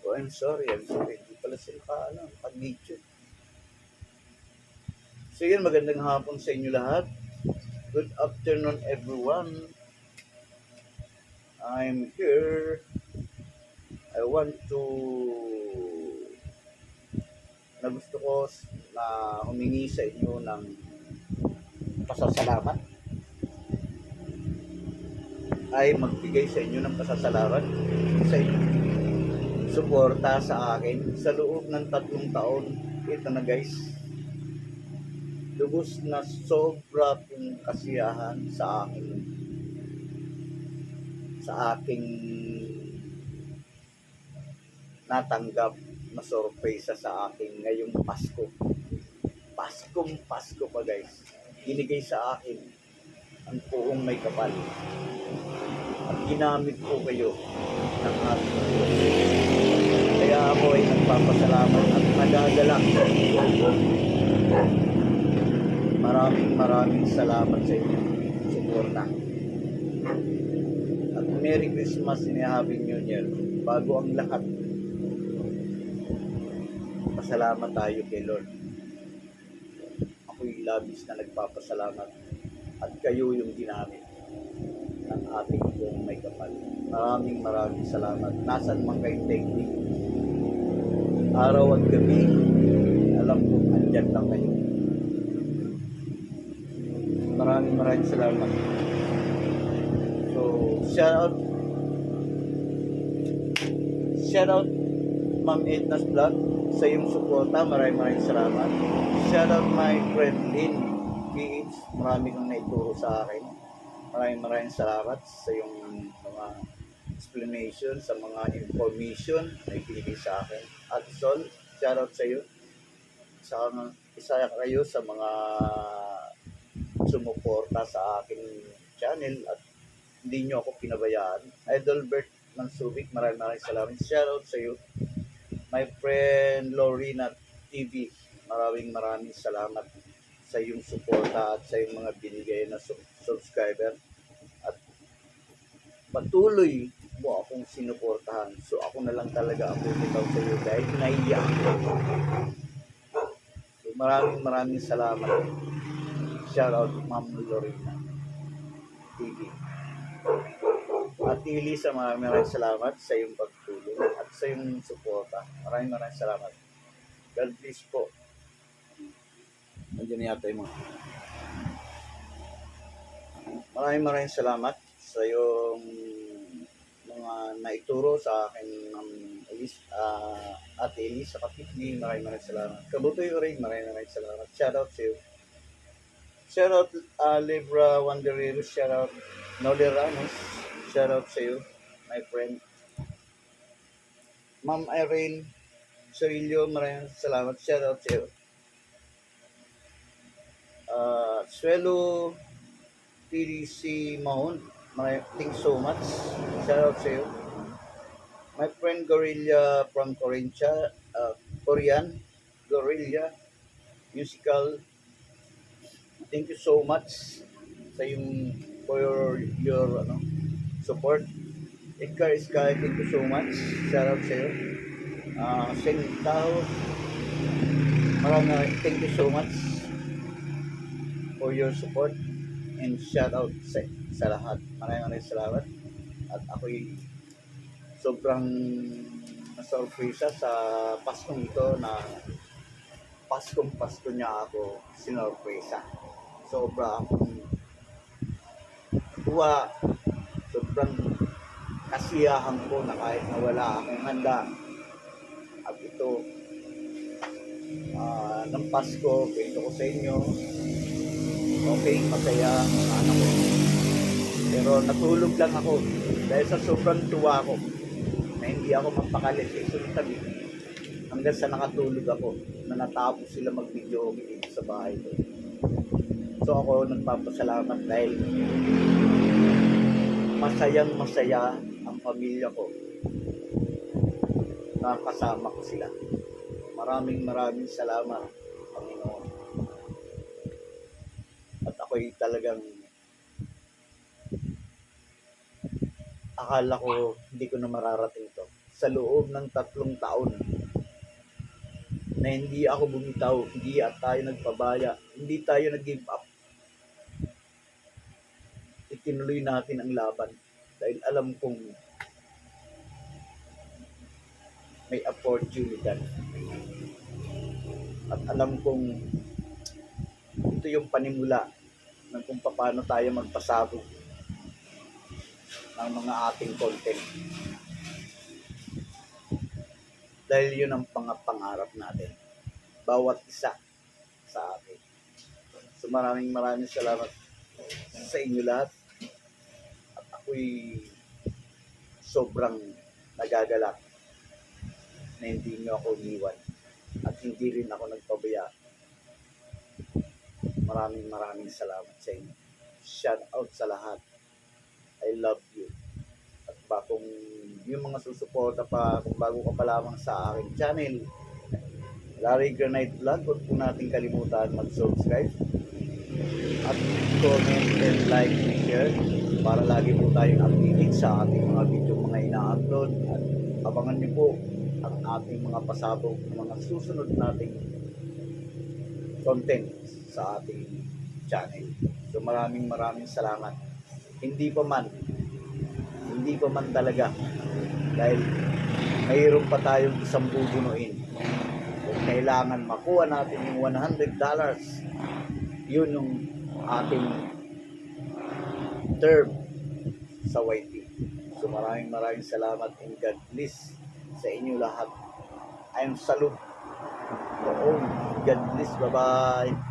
Oh, I'm sorry, I'm sorry. Hindi pala sila ka, ano, pag-video. So yun, magandang hapon sa inyo lahat. Good afternoon, everyone. I'm here. I want to na gusto ko na humingi sa inyo ng pasasalamat ay magbigay sa inyo ng pasasalamat sa inyo suporta sa akin sa loob ng tatlong taon ito na guys lubos na sobra kong kasiyahan sa akin sa aking natanggap na sorpresa sa akin ngayong Pasko. Paskong Pasko pa guys. Ginigay sa akin ang puong may kapal. At ginamit ko kayo ng Diyos. Kaya ako ay nagpapasalamat at nagagalak. Maraming maraming salamat sa inyo. Suporta. At Merry Christmas and Happy New Year. Bago ang lahat, pasalamat tayo kay Lord. Ako'y labis na nagpapasalamat at kayo yung ginamit ng ating kong may kapal. Maraming maraming salamat. Nasaan man kayo technique. Araw at gabi, alam ko andyan lang kayo. Maraming maraming salamat. So, shout out shout out Ma'am Edna's Vlog sa iyong suporta. Maraming maraming salamat. Shout out my friend Lynn PH. Marami kang naituro sa akin. Maraming maraming salamat sa iyong mga explanation, sa mga information na ibinigay sa akin. At Sol, shout out sa iyo. Sa isa kayo sa mga sumuporta sa aking channel at hindi nyo ako pinabayaan. Idolbert Mansubik, maraming maraming salamat. Shout out sa iyo. My friend Lorena TV, maraming maraming salamat sa iyong suporta at sa iyong mga binigay na sub- subscriber. At patuloy mo akong sinuportahan. So ako na lang talaga ang bumitaw sa iyo dahil naiya ako. So maraming maraming salamat. Shout out Ma'am Lorena TV. At Elisa, maraming maraming salamat sa iyong pagtulong at sa iyong suporta. Maraming maraming salamat. God bless po. Nandiyan yata yung mga. Maraming maraming salamat sa iyong mga naituro sa akin ng Elis, ah, Ate Elisa Kapitni. Maraming maraming salamat. Kabutoy Ring, maraming maraming salamat. Shout out sa iyo. Shout out uh, Libra Wanderero. Shout out Noli Ramos. Shout out sa iyo, my friend. Ma'am Irene Sorillo, maraming salamat. Shout out sa iyo. Uh, Suelo PDC Mahon, maraming thanks so much. Shout out sa. My friend Gorilla from Corinthia, uh, Korean, Gorilla, musical. Thank you so much sa yung for your, your ano, support. Edgar Sky, thank you so much. Shout out sa. Uh, Sen Tao, maraming thank you so much for your support and shout out sa, sa lahat. Maraming maraming salamat. At ako'y sobrang nasurpresa sa Paskong ito na Paskong Pasko niya ako sinorpresa. Sobra akong tuwa, sobrang kasiyahan ko na kahit na wala akong handa. At ito, ah, ng Pasko, kwento ko sa inyo, okay, masaya ang anak ko. Pero natulog lang ako dahil sa sobrang tuwa ko na hindi ako mapakali sa isang tabi hanggang sa nakatulog ako na natapos sila mag-video dito sa bahay ko. So ako nagpapasalamat dahil masayang masaya ang pamilya ko na kasama ko sila. Maraming maraming salamat, Panginoon. At ako'y talagang akala ko hindi ko na mararating to. Sa loob ng tatlong taon na hindi ako bumitaw, hindi at tayo nagpabaya, hindi tayo nag-give up. Itinuloy natin ang laban. Dahil alam kong may opportunity. At alam kong ito yung panimula ng kung paano tayo magpasabog ng mga ating content. Dahil yun ang pangapangarap natin. Bawat isa sa atin. So maraming maraming salamat sa inyo lahat. At ako'y sobrang nagagalak na hindi nyo ako iniwan. At hindi rin ako nagpabaya. Maraming maraming salamat sa inyo. Shout out sa lahat. I love you. At pa kung yung mga susuporta pa, kung bago ka pa lamang sa aking channel, Larry Granite Vlog, huwag po natin kalimutan mag-subscribe at comment and like and share para lagi po tayong updated sa ating mga video mga ina-upload at abangan niyo po ang ating mga pasabog mga susunod nating content sa ating channel. So maraming maraming salamat. Hindi pa man, hindi pa man talaga dahil mayroon pa tayong isang bubunuin. Kung kailangan makuha natin yung $100, yun yung ating term sa YT. So maraming maraming salamat and God bless sa inyo lahat. I am salute. God bless. Bye-bye.